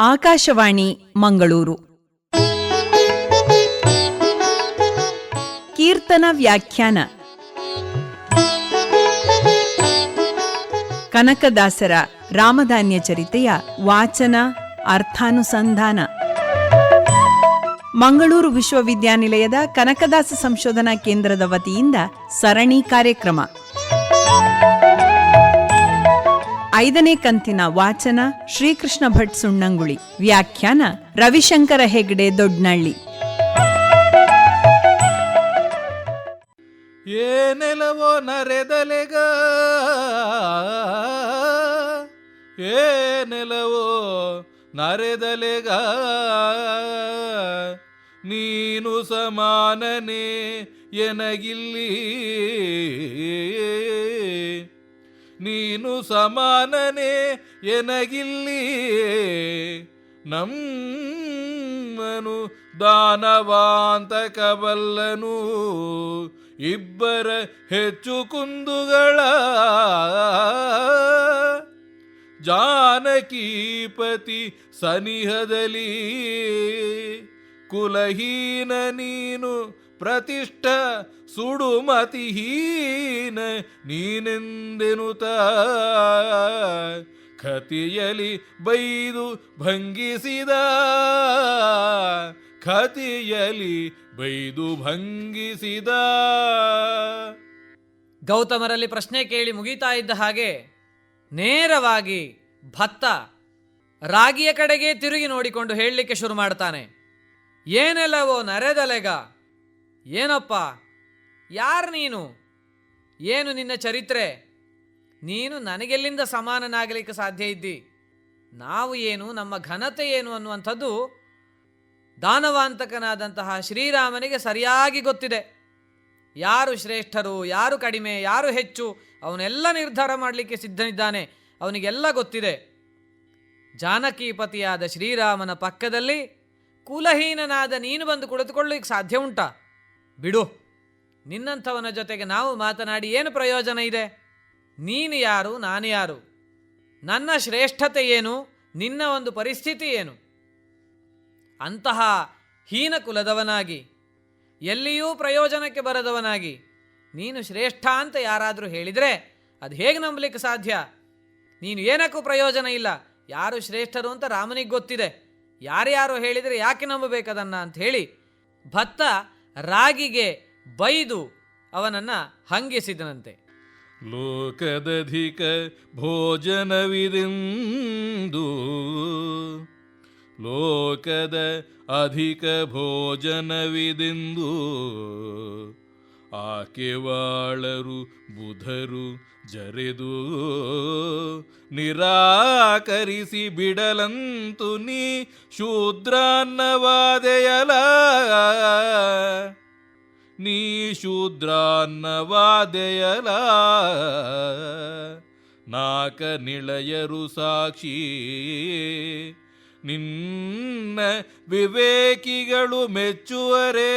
ಆಕಾಶವಾಣಿ ಮಂಗಳೂರು. ಕೀರ್ತನ ವ್ಯಾಖ್ಯಾನ. ಕನಕದಾಸರ ರಾಮಧಾನ್ಯ ಚರಿತೆಯ ವಾಚನ ಅರ್ಥಾನುಸಂಧಾನ. ಮಂಗಳೂರು ವಿಶ್ವವಿದ್ಯಾನಿಲಯದ ಕನಕದಾಸ ಸಂಶೋಧನಾ ಕೇಂದ್ರದ ವತಿಯಿಂದ ಸರಣಿ ಕಾರ್ಯಕ್ರಮ. ಐದನೇ ಕಂತಿನ ವಾಚನ ಶ್ರೀಕೃಷ್ಣ ಭಟ್ ಸುಣ್ಣಂಗುಳಿ. ವ್ಯಾಖ್ಯಾನ ರವಿಶಂಕರ ಹೆಗ್ಡೆ ದೊಡ್ನಳ್ಳಿ. ಏನೆಲವೋ ನರೆದಲೆಗ ಏನೆಲವೋ ನರೆದಲೆಗ, ನೀನು ಸಮಾನನೇ ಎನಗಿಲ್ಲಿ ನೀನು ಸಮಾನನೇ ಎನಗಿಲ್ಲಿ. ನಮ್ಮನು ದಾನವಾಂತ ಕಬಲ್ಲನು ಇಬ್ಬರ ಹೆಚ್ಚು ಕುಂದುಗಳ. ಜಾನಕೀಪತಿ ಸನಿಹದಲ್ಲಿ. ಕುಲಹೀನ ನೀನು ಪ್ರತಿಷ್ಠ ಸುಡುಮತಿಹೀನ ನೀನೆಂದೆನುತ. ಖತಿಯಲಿ ಬೈದು ಭಂಗಿಸಿದ. ಖತಿಯಲಿ ಬೈದು ಭಂಗಿಸಿದ. ಗೌತಮರಲ್ಲಿ ಪ್ರಶ್ನೆ ಕೇಳಿ ಮುಗೀತಾ ಇದ್ದ ಹಾಗೆ ನೇರವಾಗಿ ಭತ್ತ ರಾಗಿಯ ಕಡೆಗೆ ತಿರುಗಿ ನೋಡಿಕೊಂಡು ಹೇಳಲಿಕ್ಕೆ ಶುರು ಮಾಡ್ತಾನೆ. ಏನೆಲ್ಲವೋ ನರೆದಲೆಗ ಏನಪ್ಪ? ಯಾರು ನೀನು? ಏನು ನಿನ್ನ ಚರಿತ್ರೆ? ನೀನು ನನಗೆಲ್ಲಿಂದ ಸಮಾನನಾಗಲಿಕ್ಕೆ ಸಾಧ್ಯ ಇದ್ದಿ? ನಾವು ಏನು, ನಮ್ಮ ಘನತೆ ಏನು ಅನ್ನುವಂಥದ್ದು ದಾನವಾಂತಕನಾದಂತಹ ಶ್ರೀರಾಮನಿಗೆ ಸರಿಯಾಗಿ ಗೊತ್ತಿದೆ. ಯಾರು ಶ್ರೇಷ್ಠರು, ಯಾರು ಕಡಿಮೆ, ಯಾರು ಹೆಚ್ಚು, ಅವನೆಲ್ಲ ನಿರ್ಧಾರ ಮಾಡಲಿಕ್ಕೆ ಸಿದ್ಧನಿದ್ದಾನೆ. ಅವನಿಗೆಲ್ಲ ಗೊತ್ತಿದೆ. ಜಾನಕೀಪತಿಯಾದ ಶ್ರೀರಾಮನ ಪಕ್ಕದಲ್ಲಿ ಕುಲಹೀನನಾದ ನೀನು ಬಂದು ಕುಳಿತುಕೊಳ್ಳಿಕ್ಕೆ ಸಾಧ್ಯ ಉಂಟಾ? ಬಿಡು. ನಿನ್ನಂಥವನ ಜೊತೆಗೆ ನಾವು ಮಾತನಾಡಿ ಏನು ಪ್ರಯೋಜನ ಇದೆ? ನೀನು ಯಾರು, ನಾನು ಯಾರು? ನನ್ನ ಶ್ರೇಷ್ಠತೆ ಏನು? ನಿನ್ನ ಒಂದು ಪರಿಸ್ಥಿತಿ ಏನು? ಅಂತಹ ಹೀನ ಕುಲದವನಾಗಿ, ಎಲ್ಲಿಯೂ ಪ್ರಯೋಜನಕ್ಕೆ ಬರದವನಾಗಿ, ನೀನು ಶ್ರೇಷ್ಠ ಅಂತ ಯಾರಾದರೂ ಹೇಳಿದರೆ ಅದು ಹೇಗೆ ನಂಬಲಿಕ್ಕೆ ಸಾಧ್ಯ? ನೀನು ಏನಕ್ಕೂ ಪ್ರಯೋಜನ ಇಲ್ಲ. ಯಾರು ಶ್ರೇಷ್ಠರು ಅಂತ ರಾಮನಿಗೆ ಗೊತ್ತಿದೆ. ಯಾರ್ಯಾರು ಹೇಳಿದರೆ ಯಾಕೆ ನಂಬಬೇಕದನ್ನು ಅಂತ ಹೇಳಿ ಭತ್ತ ರಾಗಿಗೆ ಬೈದು ಅವನನ್ನು ಹಂಗಿಸಿದನಂತೆ. ಲೋಕದಧಿಕ ಭೋಜನವಿದೆಂದು ಲೋಕದ ಅಧಿಕ ಭೋಜನವಿದೆಂದು ಆಕೆವಾಳರು ಬುಧರು ಜರೆದು, ನಿರಾಕರಿಸಿ ಬಿಡಲಂತು ನೀ ಶೂದ್ರಾನ್ನವಾದೆಯಲ. ನೀ ಶೂದ್ರಾನ್ನವಾದೆಯಲ. ನಾಕ ನಿಳಯರು ಸಾಕ್ಷಿ, ನಿನ್ನ ವಿವೇಕಿಗಳು ಮೆಚ್ಚುವರೇ.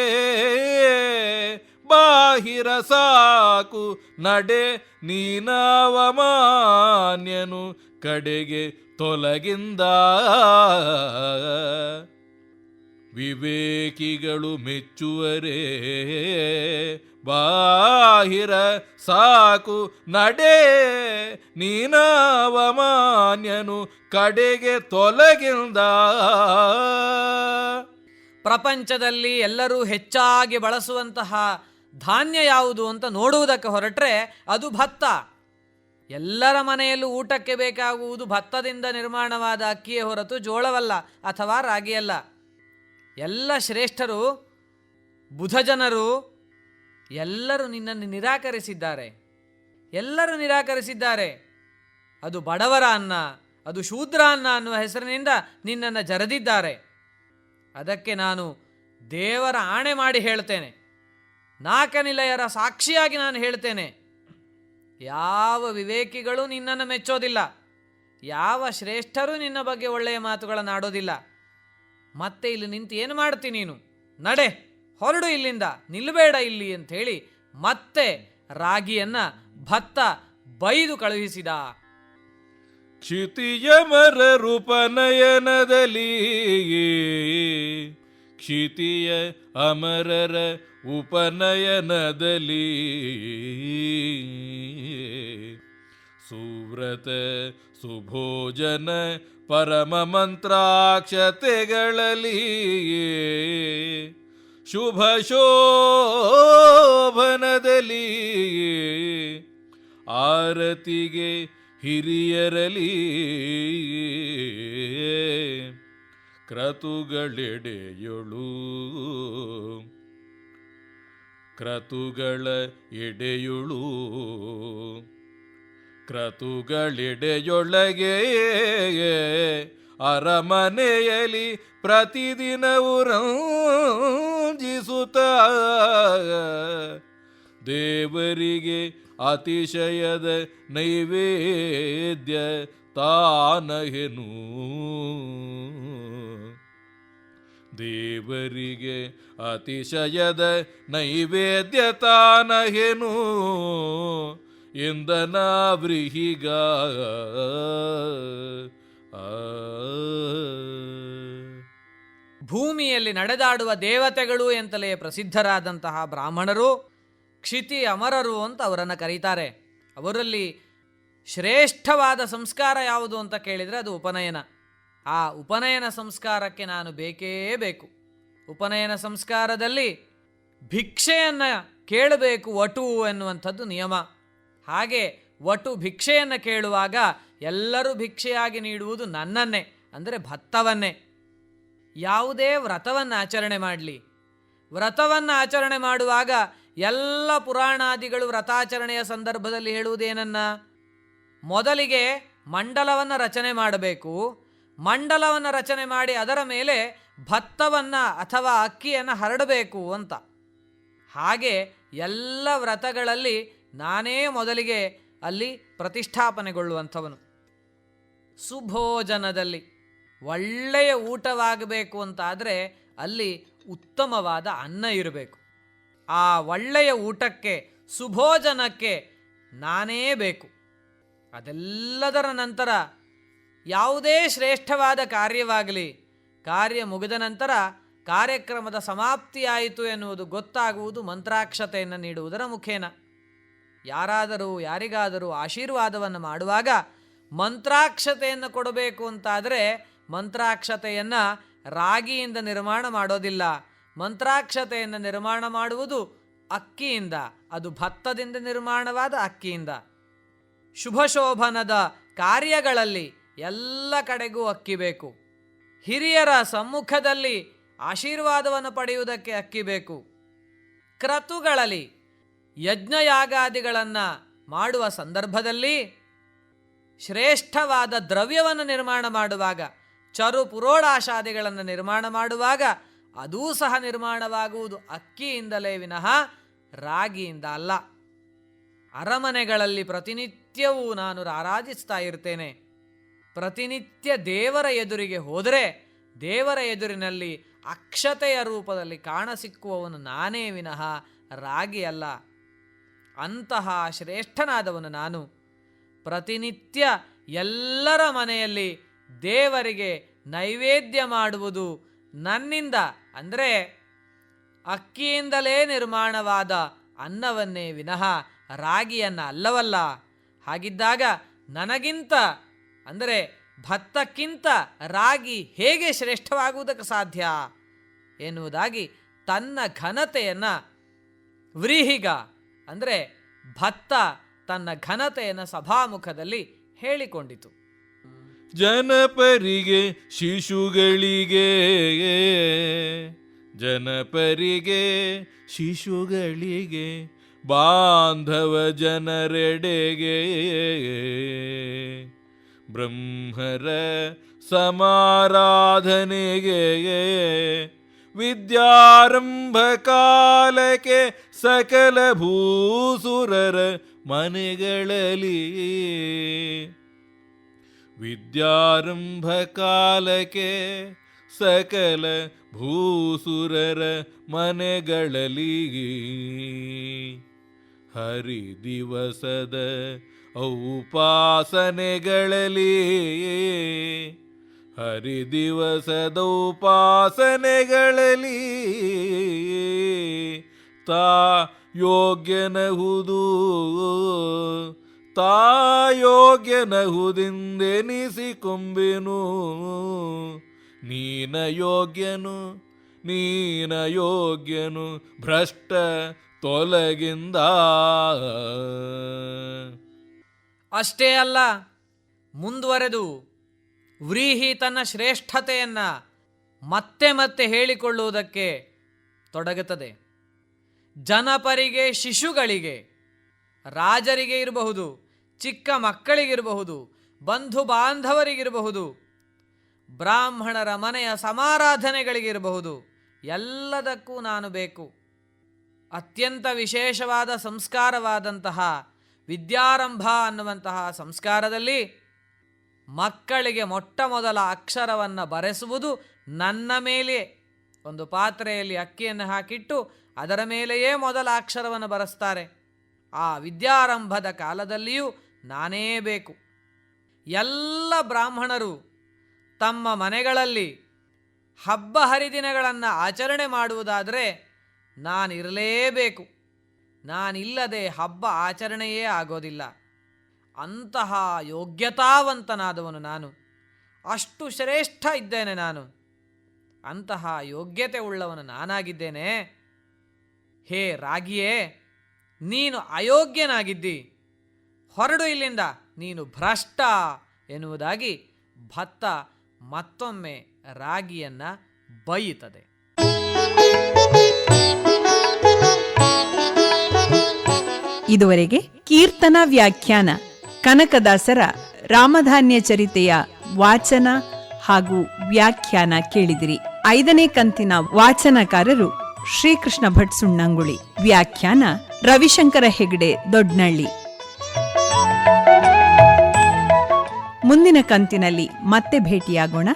ಬಾಹಿರ ಸಾಕು. ನಡೆ ನೀನವಮಾನ್ಯನು ಕಡೆಗೆ ತೊಲಗಿಂದ. ವಿವೇಕಿಗಳು ಮೆಚ್ಚುವರೇ. ಬಾಹಿರ ಸಾಕು. ನಡೆ ನೀನವಮಾನ್ಯನು ಕಡೆಗೆ ತೊಲಗಿಂದ. ಪ್ರಪಂಚದಲ್ಲಿ ಎಲ್ಲರೂ ಹೆಚ್ಚಾಗಿ ಬಳಸುವಂತಹ ಧಾನ್ಯ ಯಾವುದು ಅಂತ ನೋಡುವುದಕ್ಕೆ ಹೊರಟ್ರೆ ಅದು ಭತ್ತ. ಎಲ್ಲರ ಮನೆಯಲ್ಲೂ ಊಟಕ್ಕೆ ಬೇಕಾಗುವುದು ಭತ್ತದಿಂದ ನಿರ್ಮಾಣವಾದ ಅಕ್ಕಿಯೇ ಹೊರತು ಜೋಳವಲ್ಲ ಅಥವಾ ರಾಗಿಯಲ್ಲ. ಎಲ್ಲ ಶ್ರೇಷ್ಠರು, ಬುಧಜನರು ಎಲ್ಲರೂ ನಿನ್ನನ್ನು ನಿರಾಕರಿಸಿದ್ದಾರೆ. ಎಲ್ಲರೂ ನಿರಾಕರಿಸಿದ್ದಾರೆ. ಅದು ಬಡವರ ಅನ್ನ, ಅದು ಶೂದ್ರ ಅನ್ನ ಅನ್ನುವ ಹೆಸರಿನಿಂದ ನಿನ್ನನ್ನು ಜರದಿದ್ದಾರೆ. ಅದಕ್ಕೆ ನಾನು ದೇವರ ಆಣೆ ಮಾಡಿ ಹೇಳ್ತೇನೆ. ನಾಲ್ಕನಿಲಯರ ಸಾಕ್ಷಿಯಾಗಿ ನಾನು ಹೇಳ್ತೇನೆ. ಯಾವ ವಿವೇಕಿಗಳು ನಿನ್ನನ್ನು ಮೆಚ್ಚೋದಿಲ್ಲ. ಯಾವ ಶ್ರೇಷ್ಠರು ನಿನ್ನ ಬಗ್ಗೆ ಒಳ್ಳೆಯ ಮಾತುಗಳನ್ನು ಆಡೋದಿಲ್ಲ. ಮತ್ತೆ ಇಲ್ಲಿ ನಿಂತು ಏನು ಮಾಡ್ತೀನಿ ನೀನು? ನಡೆ, ಹೊರಡು ಇಲ್ಲಿಂದ, ನಿಲ್ಲಬೇಡ ಇಲ್ಲಿ ಅಂತ ಹೇಳಿ ಮತ್ತೆ ರಾಗಿಯನ್ನ ಭತ್ತ ಬೈದು ಕಳುಹಿಸಿದ. ಕ್ಷಿತಿಯ ಮರ ರೂಪನಯನದಲ್ಲಿ ಕ್ಷಿತಿಯ ಅಮರರ ಉಪನಯನದಲ್ಲಿ. ಸುವ್ರತ ಸುಭೋಜನ ಪರಮ ಮಂತ್ರಾಕ್ಷತೆಗಳಲ್ಲಿ. ಶುಭ ಶೋಭನದಲ್ಲಿ. ಆರತಿಗೆ ಹಿರಿಯರಲಿ ಕ್ರತುಗಳೆಡೆಯೊಳು. ಕ್ರತುಗಳ ಎಡೆಯೊಳು. ಕ್ರತುಗಳೆಡೆಯೊಳಗೆ ಅರಮನೆಯಲ್ಲಿ ಪ್ರತಿದಿನವು ರಂಜಿಸುತ್ತ ದೇವರಿಗೆ ಅತಿಶಯದ ನೈವೇದ್ಯ ತಾನಹೆನು. ದೇವರಿಗೆ ಅತಿಶಯದ ನೈವೇದ್ಯ ತಾನಹೆನು. ಎಂದನ ವ್ರೀಹಿಗ. ಆ. ಭೂಮಿಯಲ್ಲಿ ನಡೆದಾಡುವ ದೇವತೆಗಳು ಎಂತಲೇ ಪ್ರಸಿದ್ಧರಾದಂತಹ ಬ್ರಾಹ್ಮಣರು, ಕ್ಷಿತಿ ಅಮರರು ಅಂತ ಅವರನ್ನು ಕರೀತಾರೆ. ಅವರಲ್ಲಿ ಶ್ರೇಷ್ಠವಾದ ಸಂಸ್ಕಾರ ಯಾವುದು ಅಂತ ಕೇಳಿದರೆ ಅದು ಉಪನಯನ. ಆ ಉಪನಯನ ಸಂಸ್ಕಾರಕ್ಕೆ ನಾನು ಬೇಕೇ ಬೇಕು. ಉಪನಯನ ಸಂಸ್ಕಾರದಲ್ಲಿ ಭಿಕ್ಷೆಯನ್ನು ಕೇಳಬೇಕು ವಟು ಎನ್ನುವಂಥದ್ದು ನಿಯಮ. ಹಾಗೆ ವಟು ಭಿಕ್ಷೆಯನ್ನು ಕೇಳುವಾಗ ಎಲ್ಲರೂ ಭಿಕ್ಷೆಯಾಗಿ ನೀಡುವುದು ನನ್ನನ್ನೇ, ಅಂದರೆ ಭತ್ತವನ್ನೇ. ಯಾವುದೇ ವ್ರತವನ್ನು ಆಚರಣೆ ಮಾಡಲಿ. ವ್ರತವನ್ನು ಆಚರಣೆ ಮಾಡುವಾಗ ಎಲ್ಲ ಪುರಾಣಾದಿಗಳು ವ್ರತಾಚರಣೆಯ ಸಂದರ್ಭದಲ್ಲಿ ಹೇಳುವುದೇನನ್ನ? ಮೊದಲಿಗೆ ಮಂಡಲವನ್ನು ರಚನೆ ಮಾಡಬೇಕು. ಮಂಡಲವನ್ನು ರಚನೆ ಮಾಡಿ ಅದರ ಮೇಲೆ ಭತ್ತವನ್ನು ಅಥವಾ ಅಕ್ಕಿಯನ್ನು ಹರಡಬೇಕು ಅಂತ. ಹಾಗೆ ಎಲ್ಲ ವ್ರತಗಳಲ್ಲಿ ನಾನೇ ಮೊದಲಿಗೆ ಅಲ್ಲಿ ಪ್ರತಿಷ್ಠಾಪನೆಗೊಳ್ಳುವಂಥವನು. ಸುಭೋಜನದಲ್ಲಿ ಒಳ್ಳೆಯ ಊಟವಾಗಬೇಕು ಅಂತಾದರೆ ಅಲ್ಲಿ ಉತ್ತಮವಾದ ಅನ್ನ ಇರಬೇಕು. ಆ ಒಳ್ಳೆಯ ಊಟಕ್ಕೆ, ಸುಭೋಜನಕ್ಕೆ ನಾನೇ ಬೇಕು. ಅದೆಲ್ಲದರ ನಂತರ ಯಾವುದೇ ಶ್ರೇಷ್ಠವಾದ ಕಾರ್ಯವಾಗಲಿ, ಕಾರ್ಯ ಮುಗಿದ ನಂತರ ಕಾರ್ಯಕ್ರಮದ ಸಮಾಪ್ತಿಯಾಯಿತು ಎನ್ನುವುದು ಗೊತ್ತಾಗುವುದು ಮಂತ್ರಾಕ್ಷತೆಯನ್ನು ನೀಡುವುದರ ಮುಖೇನ. ಯಾರಾದರೂ, ಯಾರಿಗಾದರೂ ಆಶೀರ್ವಾದವನ್ನು ಮಾಡುವಾಗ ಮಂತ್ರಾಕ್ಷತೆಯನ್ನು ಕೊಡಬೇಕು ಅಂತಾದರೆ ಮಂತ್ರಾಕ್ಷತೆಯನ್ನು ರಾಗಿಯಿಂದ ನಿರ್ಮಾಣ ಮಾಡೋದಿಲ್ಲ. ಮಂತ್ರಾಕ್ಷತೆಯನ್ನು ನಿರ್ಮಾಣ ಮಾಡುವುದು ಅಕ್ಕಿಯಿಂದ, ಅದು ಭತ್ತದಿಂದ ನಿರ್ಮಾಣವಾದ ಅಕ್ಕಿಯಿಂದ. ಶುಭಶೋಭನದ ಕಾರ್ಯಗಳಲ್ಲಿ ಎಲ್ಲ ಕಡೆಗೂ ಅಕ್ಕಿ ಬೇಕು ಹಿರಿಯರ ಸಮ್ಮುಖದಲ್ಲಿ ಆಶೀರ್ವಾದವನ್ನು ಪಡೆಯುವುದಕ್ಕೆ ಅಕ್ಕಿ ಬೇಕು ಕ್ರತುಗಳಲ್ಲಿ ಯಜ್ಞಯಾಗಾದಿಗಳನ್ನು ಮಾಡುವ ಸಂದರ್ಭದಲ್ಲಿ ಶ್ರೇಷ್ಠವಾದ ದ್ರವ್ಯವನ್ನು ನಿರ್ಮಾಣ ಮಾಡುವಾಗ, ಚರು ಪುರೋಡಾಶಾದಿಗಳನ್ನು ನಿರ್ಮಾಣ ಮಾಡುವಾಗ ಅದೂ ಸಹ ನಿರ್ಮಾಣವಾಗುವುದು ಅಕ್ಕಿಯಿಂದಲೇ ವಿನಃ ರಾಗಿಯಿಂದ ಅಲ್ಲ. ಅರಮನೆಗಳಲ್ಲಿ ಪ್ರತಿನಿತ್ಯವೂ ನಾನು ಆರಾಧಿಸ್ತಾ ಇರ್ತೇನೆ. ಪ್ರತಿನಿತ್ಯ ದೇವರ ಎದುರಿಗೆ ಹೋದರೆ ದೇವರ ಎದುರಿನಲ್ಲಿ ಅಕ್ಷತೆಯ ರೂಪದಲ್ಲಿ ಕಾಣಸಿಕ್ಕುವವನು ನಾನೇ ವಿನಃ ರಾಗಿ ಅಲ್ಲ. ಅಂತಹ ಶ್ರೇಷ್ಠನಾದವನು ನಾನು. ಪ್ರತಿನಿತ್ಯ ಎಲ್ಲರ ಮನೆಯಲ್ಲಿ ದೇವರಿಗೆ ನೈವೇದ್ಯ ಮಾಡುವುದು ನನ್ನಿಂದ, ಅಂದರೆ ಅಕ್ಕಿಯಿಂದಲೇ ನಿರ್ಮಾಣವಾದ ಅನ್ನವನ್ನೇ ವಿನಃ ರಾಗಿಯನ್ನು ಅಲ್ಲವಲ್ಲ. ಹಾಗಿದ್ದಾಗ ನನಗಿಂತ, ಅಂದರೆ ಭತ್ತಕ್ಕಿಂತ ರಾಗಿ ಹೇಗೆ ಶ್ರೇಷ್ಠವಾಗುವುದಕ್ಕೆ ಸಾಧ್ಯ? ಎನ್ನುವುದಾಗಿ ತನ್ನ ಘನತೆಯನ್ನು ವ್ರೀಹಿಗ, ಅಂದರೆ ಭತ್ತ ತನ್ನ ಘನತೆಯನ್ನು ಸಭಾಮುಖದಲ್ಲಿ ಹೇಳಿಕೊಂಡಿತು. ಜನಪರಿಗೆ, ಶಿಶುಗಳಿಗೆ ಜನಪರಿಗೆ, ಶಿಶುಗಳಿಗೆ ಬಾಂಧವ ಜನರೆಡೆಗೆ ಬ್ರಹ್ಮರ ಸಮಾರಾಧನೆಗೆ ವಿದ್ಯಾರಂಭ ಕಾಲಕ್ಕೆ ಸಕಲ ಭೂಸುರರ ಮನೆಗಳಲ್ಲಿ ವಿದ್ಯಾರಂಭ ಕಾಲಕ್ಕೆ ಸಕಲ ಭೂಸುರರ ಮನೆಗಳಲ್ಲಿ ಹರಿ ದಿವಸದ ಔಪಾಸನೆಗಳಲ್ಲಿ ಹರಿದಿವಸದ ಉಪಾಸನೆಗಳಲ್ಲಿ ತಾ ಯೋಗ್ಯನಹುದು ತಾ ಯೋಗ್ಯನಹುದೆಂದೆನಿಸಿಕೊಂಬೆನು ನೀನ ಯೋಗ್ಯನು ನೀನ ಯೋಗ್ಯನು ಭ್ರಷ್ಟ ತೊಲಗಿಂದ. ಅಷ್ಟೇ ಅಲ್ಲ, ಮುಂದುವರೆದು ವ್ರೀಹಿ ತನ್ನ ಶ್ರೇಷ್ಠತೆಯನ್ನ ಮತ್ತೆ ಮತ್ತೆ ಹೇಳಿಕೊಳ್ಳುವುದಕ್ಕೆ ತೊಡಗುತ್ತದೆ. ಜನಪರಿಗೆ, ಶಿಶುಗಳಿಗೆ, ರಾಜರಿಗೆ ಇರಬಹುದು, ಚಿಕ್ಕ ಮಕ್ಕಳಿಗಿರಬಹುದು ಬಂಧು ಬಾಂಧವರಿಗಿರಬಹುದು ಬ್ರಾಹ್ಮಣರ ಮನೆಯ ಸಮಾರಾಧನೆಗಳಿಗಿರಬಹುದು ಎಲ್ಲದಕ್ಕೂ ನಾನು ಬೇಕು. ಅತ್ಯಂತ ವಿಶೇಷವಾದ ಸಂಸ್ಕಾರವಾದಂತಹ ವಿದ್ಯಾರಂಭ ಅನ್ನುವಂತಹ ಸಂಸ್ಕಾರದಲ್ಲಿ ಮಕ್ಕಳಿಗೆ ಮೊಟ್ಟ ಮೊದಲ ಅಕ್ಷರವನ್ನು ಬರೆಸುವುದು ನನ್ನ ಮೇಲೆ ಒಂದು ಪಾತ್ರೆಯಲ್ಲಿ ಅಕ್ಕಿಯನ್ನು ಹಾಕಿಟ್ಟು ಅದರ ಮೇಲೆಯೇ ಮೊದಲ ಅಕ್ಷರವನ್ನು ಬರೆಸ್ತಾರೆ. ಆ ವಿದ್ಯಾರಂಭದ ಕಾಲದಲ್ಲಿಯೂ ನಾನೇ ಬೇಕು. ಎಲ್ಲ ಬ್ರಾಹ್ಮಣರು ತಮ್ಮ ಮನೆಗಳಲ್ಲಿ ಹಬ್ಬ ಹರಿದಿನಗಳನ್ನು ಆಚರಣೆ ಮಾಡುವುದಾದರೆ ನಾನಿರಲೇಬೇಕು. ನಾನಿಲ್ಲದೆ ಹಬ್ಬ ಆಚರಣೆಯೇ ಆಗೋದಿಲ್ಲ. ಅಂತಹ ಯೋಗ್ಯತಾವಂತನಾದವನು ನಾನು. ಅಷ್ಟು ಶ್ರೇಷ್ಠ ಇದ್ದೇನೆ ನಾನು. ಅಂತಹ ಯೋಗ್ಯತೆ ಉಳ್ಳವನು ನಾನಾಗಿದ್ದೇನೆ. ಹೇ ರಾಗಿಯೇ, ನೀನು ಅಯೋಗ್ಯನಾಗಿದ್ದಿ. ಹೊರಡು ಇಲ್ಲಿಂದ, ನೀನು ಭ್ರಷ್ಟ ಎನ್ನುವುದಾಗಿ ಭತ್ತ ಮತ್ತೊಮ್ಮೆ ರಾಗಿಯನ್ನು ಬೈಯುತ್ತದೆ ಇದುವರೆಗೆ ಕೀರ್ತನ ವ್ಯಾಖ್ಯಾನ ಕನಕದಾಸರ ರಾಮಧಾನ್ಯ ಚರಿತೆಯ ವಾಚನ ಹಾಗೂ ವ್ಯಾಖ್ಯಾನ ಕೇಳಿದಿರಿ. ಐದನೇ ಕಂತಿನ ವಾಚನಕಾರರು ಶ್ರೀಕೃಷ್ಣ ಭಟ್ ಸುಣ್ಣಂಗುಳಿ. ವ್ಯಾಖ್ಯಾನ ರವಿಶಂಕರ ಹೆಗಡೆ ದೊಡ್ನಳ್ಳಿ. ಮುಂದಿನ ಕಂತಿನಲ್ಲಿ ಮತ್ತೆ ಭೇಟಿಯಾಗೋಣ.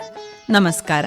ನಮಸ್ಕಾರ.